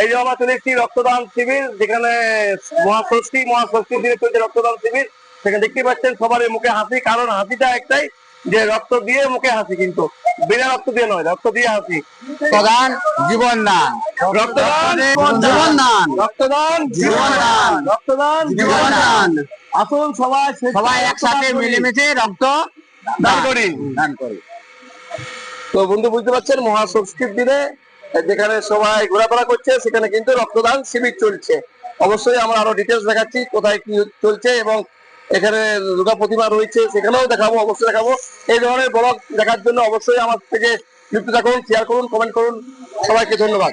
এই যে আমরা চলে এসেছি রক্তদান শিবির যেখানে মহাষষ্ঠী দিনে চলছে রক্তদান শিবির সেখানে দেখতে পাচ্ছেন সবার মুখে হাসি কারণ হাসিটা একটাই যে রক্ত দিয়ে মুখে হাসি কিন্তু। বিনা রক্ত দিয়ে নয় রক্ত দিয়ে হাসি। প্রধান জীবন দান। রক্তদান জীবন দান। রক্তদান জীবন দান। রক্তদান জীবন দান। আসুন সবাই সবাই একসাথে মিলেমিশে রক্ত দান করি। দান করি। তো বন্ধু বুঝতে পারছেন মহাষষ্ঠীর দিনে যেখানে সবাই ঘোরাফেরা করছে, সেখানে কিন্তু রক্তদান শিবির চলছে। অবশ্যই আমরা আরও ডিটেলস দেখাচ্ছি, কোথায় কি চলছে এবং এখানে দুর্গা প্রতিমা রয়েছে, সেখানেও দেখাবো, অবশ্যই দেখাবো। এই ধরনের ব্লগ দেখার জন্য অবশ্যই আমার থেকে যুক্ত থাকুন শেয়ার করুন কমেন্ট করুন। সবাইকে ধন্যবাদ।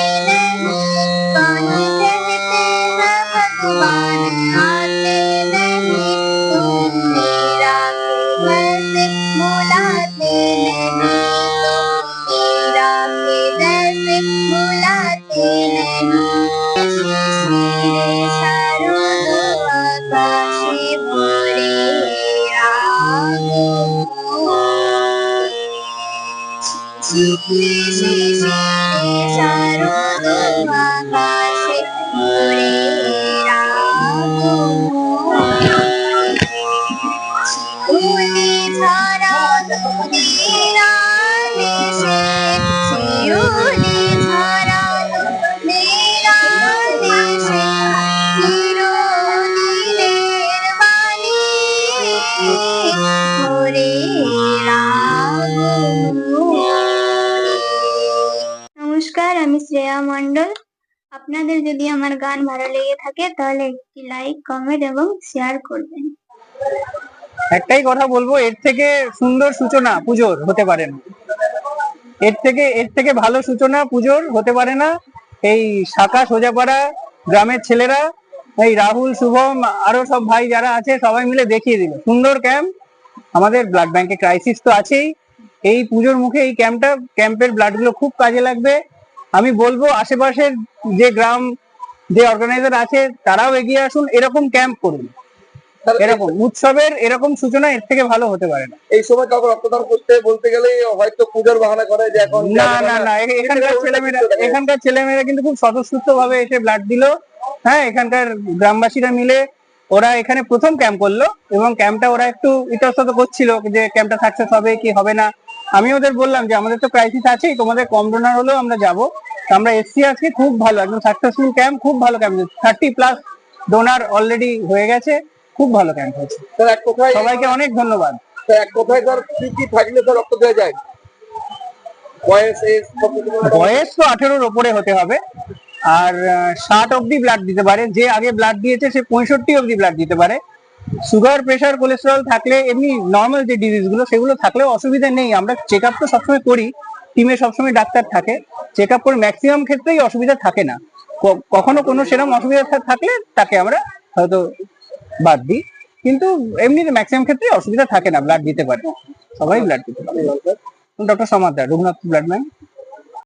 শিশিরে শিশিরে শারদ আকাশে পড়ে শিউলি ঝরা নদীর আদেশে শিউলি ঝরা নদীর আদেশে চিরদিনের বাণী ভরে আমি শ্রেয়া মণ্ডল। আপনাদের যদি আমার গান ভালো লেগে থাকে, তাহলে একটি লাইক কমেন্ট এবং শেয়ার করবেন। একটাই কথা বলব, এর থেকে সুন্দর সূচনা পুজোর হতে পারে না। এর থেকে এর থেকে ভালো সূচনা পুজোর হতে পারে না। এই শাখা সোজাপাড়া, গ্রামের ছেলেরা, এই রাহুল, শুভম, আরও সব ভাই যারা আছে, সবাই মিলে দেখিয়ে দিল সুন্দর ক্যাম্প আমাদের ব্লাড ব্যাংকে ক্রাইসিস তো আছেই। এই পুজোর মুখে এই ক্যাম্পটা ক্যাম্পের ব্লাডগুলো খুব কাজে লাগবে। আমি বলব আশেপাশের যে গ্রাম যে অর্গানাইজার আছে তারাও এগিয়ে আসুন এরকম ক্যাম্প করুন। এরকম উৎসবের এরকম সূচনা এর থেকে ভালো হতে পারে না। এই সময় কাউকে রক্তদান করতে বলতে গেলে হয়তো পুজোর বাহানা করে যে এখন না না না। এখানকার ছেলেমেয়েরা এখানকার ছেলেমেয়েরা কিন্তু খুব স্বতঃস্ফূর্ত ভাবে এসে ব্লাড দিল। হ্যাঁ এখানকার গ্রামবাসীরা মিলে ওরা এখানে প্রথম ক্যাম্প করল এবং ক্যাম্পটা ওরা একটু ইতস্তত করছিল যে ক্যাম্পটা সাকসেস হবে কি হবে না। আমি ওদের বললাম যে আমাদের তো ক্রাইসিস আছেই তোমাদের কম ডোনার হলেও আমরা যাব। আমরা এসছি আজকে খুব ভালো একদম সাকসেসফুল ক্যাম্প খুব ভালো camp thirty plus donor already হয়ে গেছে খুব ভালো ক্যাম্প হয়েছে। স্যার এক কথায় সবাইকে অনেক ধন্যবাদ। এক কথায় স্যার কি কি থাকলে স্যার রক্ত দেওয়া যায়? বয়স তো আঠেরোর ওপরে হতে হবে। আর ষাট অবধি ব্লাড দিতে পারে। যে আগে ব্লাড দিয়েছে সে পঁয়ষট্টি অবধি ব্লাড দিতে পারে। সুগার প্রেশার কোলেস্টেরল থাকলে এমনি নর্মাল যে ডিজিজগুলো সেগুলো থাকলেও অসুবিধা নেই। আমরা চেক আপ তো সবসময় করি। টিমে সবসময় ডাক্তার থাকে। চেক আপ করে ম্যাক্সিমাম ক্ষেত্রেই অসুবিধা থাকে না। কখনো কোনো সেরকম অসুবিধা থাকলে তাকে আমরা হয়তো বাদ দিই। কিন্তু এমনিতে ম্যাক্সিমাম ক্ষেত্রে অসুবিধা থাকে না ব্লাড দিতে পারে। সবাই ব্লাড দিতে পারে। Doctor Samaddar Raghunath blood bank